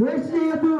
Waste చేయొద్దు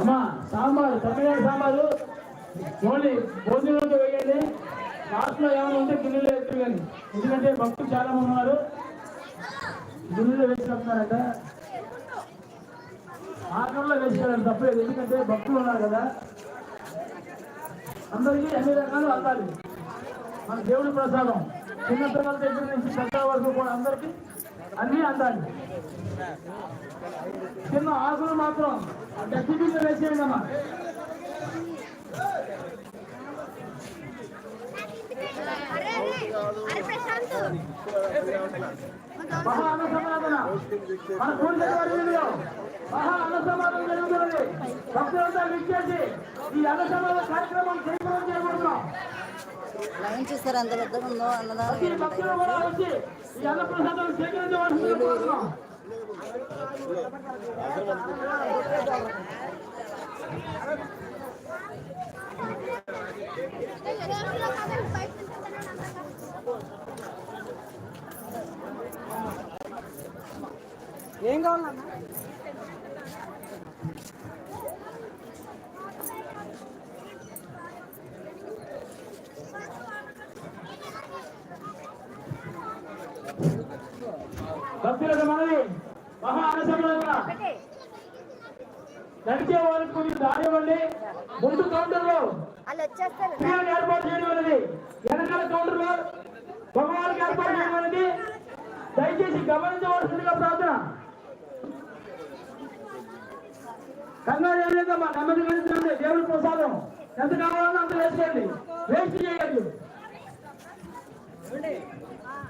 అమ్మా sambar Tamil Nadu sambar. Only భోజనంతో వేయండి. లాస్ట్లో ఏమైనా ఉంటే గిన్నెలో ఎత్తు కానీ. ఎందుకంటే భక్తులు చాలా మంది ఉన్నారు. గిన్నెలో వేసుకుంటున్నారంట ఆటంలో ఆకల్లో వేసుకోవడం తప్పలేదు. ఎందుకంటే భక్తులు ఉన్నారు కదా. అందరికీ అన్ని రకాలు అందాలి. మన దేవుడి ప్రసాదం. చిన్న పిల్లల దగ్గర నుంచి పెద్ద వరకు కూడా అందరికీ అన్నీ అందాలి. చిన్న ఆకులు మాత్రం మహా అన్న సమాధాన మన పూర్తి వర్గంలో మహా అన్న సమాధానం జరుగుతున్నది భక్తులంతా విచ్చేసి ఈ అన్న సమాధాన కార్యక్రమం చేయడం చేయబడుతున్నాం లైన్ చూస్తారు? ఎంత పెద్దగా ఉందో అన్నదానం ప్రతి భక్తులు కూడా వచ్చి ఈ అన్న ప్రసాదం స్వీకరించవలసిందిగా కోరుతున్నాం. ఏం కావాలన్నా భక్తులకు మనది మహా అన్న సమాధాన నడిచే వాళ్ళకి కొంచెం దారి ఇవ్వండి. ముందు స్త్రీలను ఏర్పాటు చేయడం అనేది. వెనకాల కౌంటర్లో మగవాళ్ళకి ఏర్పాటు చేయడం అనేది. దయచేసి గమనించవలసిందిగా ప్రార్థన. కంగారు ఏం లేదమ్మా నెమ్మది గణించండి దేవుడి ప్రసాదం. ఎంత కావాలన్నా అంత వేసుకోండి వేస్ట్ చేయగలరు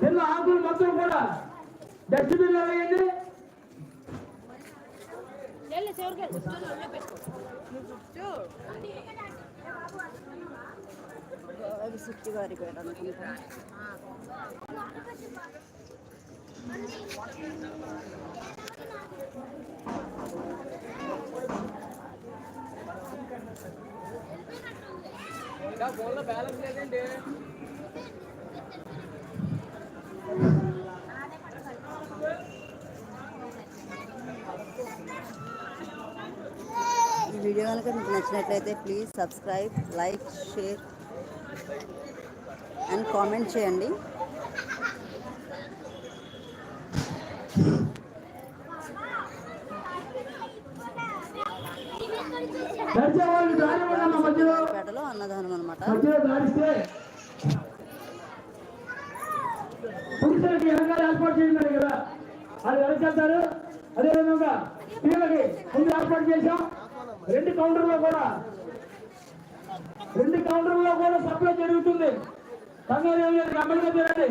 చిన్న ఆకులు మొత్తం కూడా. డస్ట్బిన్లో వేయండి. అది సుత్తి గారి పేట అనుకుంటా ఈ వీడియో కనుక మీకు నచ్చినట్లయితే please subscribe like share and comment చేయండి. పేటలో అన్నదానం అనమాట మధ్యలో దారిస్తే పురుషులకి వెనకాల ఏర్పాటు చేయండి కదా. అది వెనకెళ్తారు అదేవిధంగా స్త్రీలకి ముందు ఏర్పాటు చేశాం. రెండు కౌంటర్లో కూడా రెండు కౌంటర్లో కూడా సప్లై జరుగుతుంది. కంగారు గమనిగా లేదు గమ్మడిగా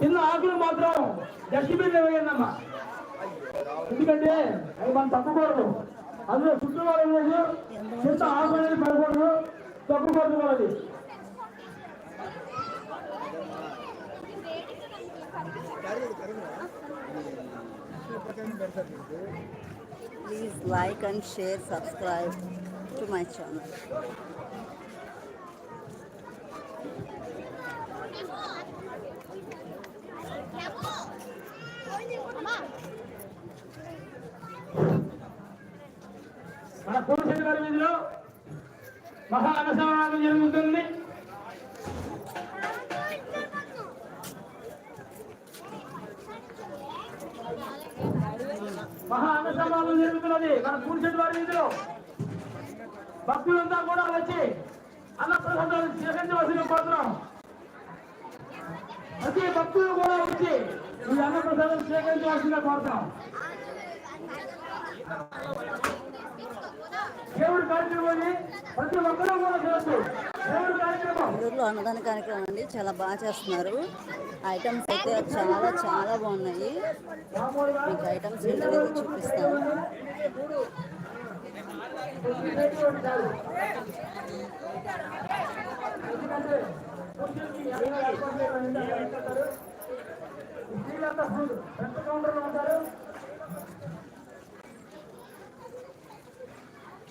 చిన్న ఆకులు మాత్రం డస్ట్బిన్ వేయండి ఎందుకంటే అవి మనం తప్పకూడదు అందులో శుక్రవారం రోజు చిన్న ఆకు అనేది పడకూడదు తప్పకూడదు మనది please like and share subscribe to my channel మన పూర్తి గారి వీధిలో మహా అన్నసమానం జరుగుతుంది మహా అన్నసమానం జరుగుతున్నది. మన పూర్తి వారి వీధిలో భక్తులంతా కూడా వచ్చి అన్న ప్రసాదాలు స్వీకరించవలసిన కోరుతున్నాం. ప్రతి భక్తులు కూడా వచ్చి ఈ అన్న ప్రసాదం స్వీకరించవలసిందిగా కోరుతున్నాం. దేవుడు కార్యక్రమం ప్రతి ఒక్కరూ కూడా చేస్తూ ఊర్లో అన్నదాన కార్యక్రమం అండి చాలా బాగా చేస్తున్నారు. ఐటమ్స్ అయితే చాలా చాలా బాగున్నాయి. మీకు ఐటమ్స్ ఏంటనేది చూపిస్తాను.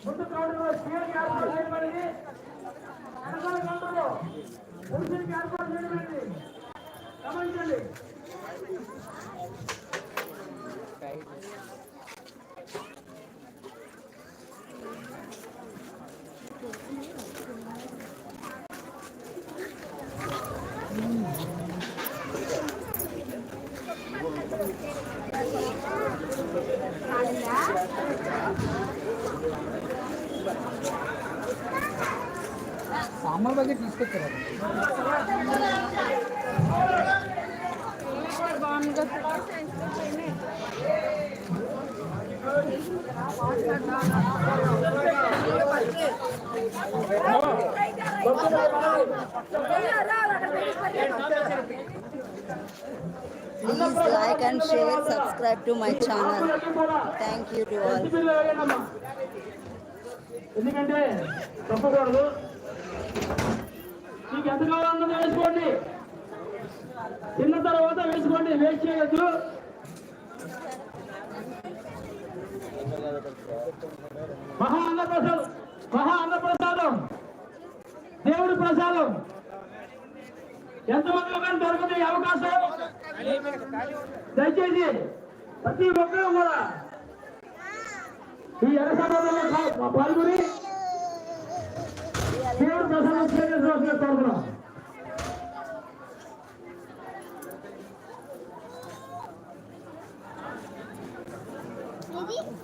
ముందు కౌంటర్లో గమనించండి సాంబార్ బకెట్ తీసుకొచ్చారు please like and share subscribe to my channel భక్తులకి కూడా థ్యాంక్ యూ టు ఆల్ డస్ట్బిన్లో వేయండమ్మా. ఎందుకంటే తప్పకూడదు. మీకు ఎంత కావాలన్నది వేసుకోండి. తిన్న తర్వాత వేసుకోండి వేస్ట్ చేయొద్దు. మహా అన్నప్రసాదం మహా అన్నప్రసాదం. దేవుడి ప్రసాదం. ఎంతమంది కానీ దొరుకుతుంది అవకాశం? దయచేసి ప్రతి ఒక్కరూ కూడా ఈ ఎర్ర సమాజంలో పాల్గొని దేవుడు ప్రసాదం స్వీకరించవలసిన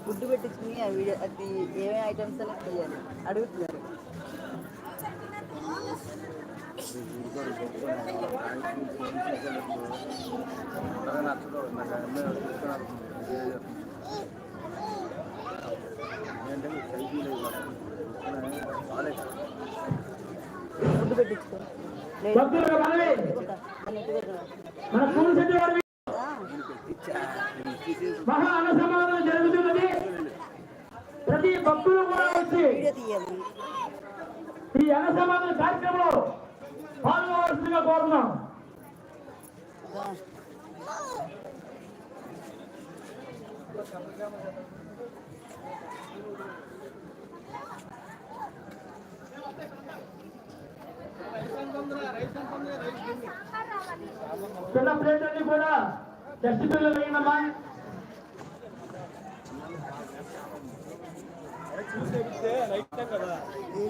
ఫుడ్ పెట్టించుకుని ఆ వీడియో అది ఏమేమి ఐటమ్స్ అని తెలియాలి. అడుగుతున్నారు. ముందు పెట్టించుకో లేదు. భక్తులకు మనవి వారి మహా జరుగుతున్నది. ప్రతి భక్తులు కూడా వచ్చి ఈ అన్న కార్యక్రమంలో పాల్గొవలసిందిగా కోరుతున్నాం. రా. చిన్న ప్లేట్లన్నీ కూడా డస్ట్బిన్లో వేయనమ్మా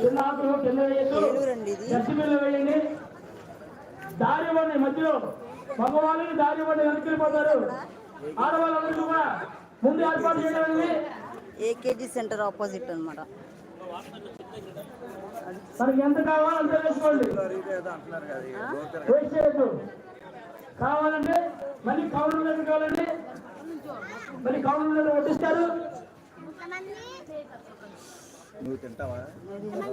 చిన్న ఆకులు కింద వేయద్దు. డస్ట్బిన్లో వేయండి. దారి ఇవ్వండి మధ్యలో. మగవాళ్ళని దారి ఇవ్వండి వెనక్కిపోతారు ఆడవాళ్ళందరికీ కూడా ముందు ఏర్పాటు చేయడం ఏకేజీ సెంటర్ ఆపోజిట్ అనమాట మనకి ఎంత కావాలో అంత వేసుకోండి. వేస్ట్ చేయొద్దు కావాలంటే మళ్ళీ కౌంటర్ దగ్గర కావాలండి మళ్ళీ కౌంటర్ దగ్గర వడ్డిస్తారు. నువ్వు తింటావా?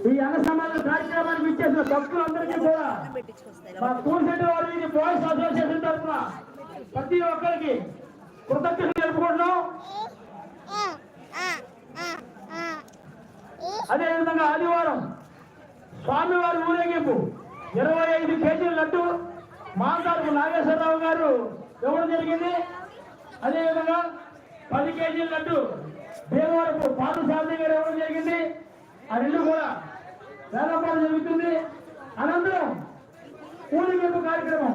ఈ అన్న సమాజం కార్యక్రమానికి ఇచ్చేసిన భక్తులందరికీ కూడా పెట్టించుకొస్తాయి మా స్కూల్ సెంటర్ వారి ఇది బాయ్స్ అసోసియేషన్ తరఫున ప్రతి ఒక్కరికి కృతజ్ఞతలు తెలుపుకుంటున్నాం. అదేవిధంగా ఆదివారం స్వామివారి ఊరేగింపు. ఇరవై ఐదు కేజీల లడ్డు మాంతారు నాగేశ్వరరావు గారు ఇవ్వడం జరిగింది. అదేవిధంగా పది కేజీల లడ్డు భీమవరపు పాదశారథి గారు ఇవ్వడం జరిగింది. ఆ రెండు కూడా వేలపాలు జరుగుతుంది. అనంతరం ఊరేగింపు కార్యక్రమం.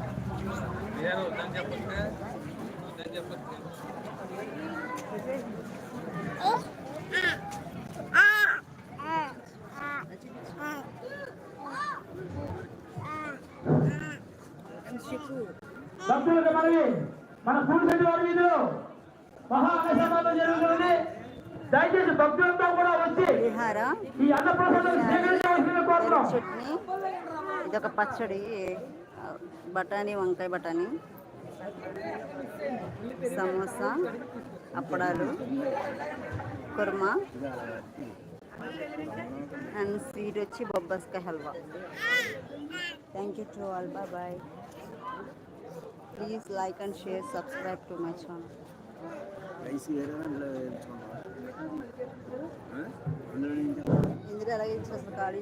తిన్నాను. భక్తులకు మనవి మన పూలశెట్టి వారి వీధిలో మహా అన్నసమాధం జరుగుతుంది. దయచేసి భక్తులంతా కూడా వచ్చి ఈ అన్నప్రసాదం స్వీకరించవలసిందిగా కోరుతున్నాం. ఇదొక పచ్చడి. బఠానీ వంకాయ బఠానీ సమోసా అప్పడాలు కుర్మా అండ్ స్వీట్ వచ్చి బొబ్బస్కాయ halwa. Thank you to all bye bye please like and share subscribe to my channel ఇందులో ఎలాగ ఇచ్చేస్తారు ఖాళీ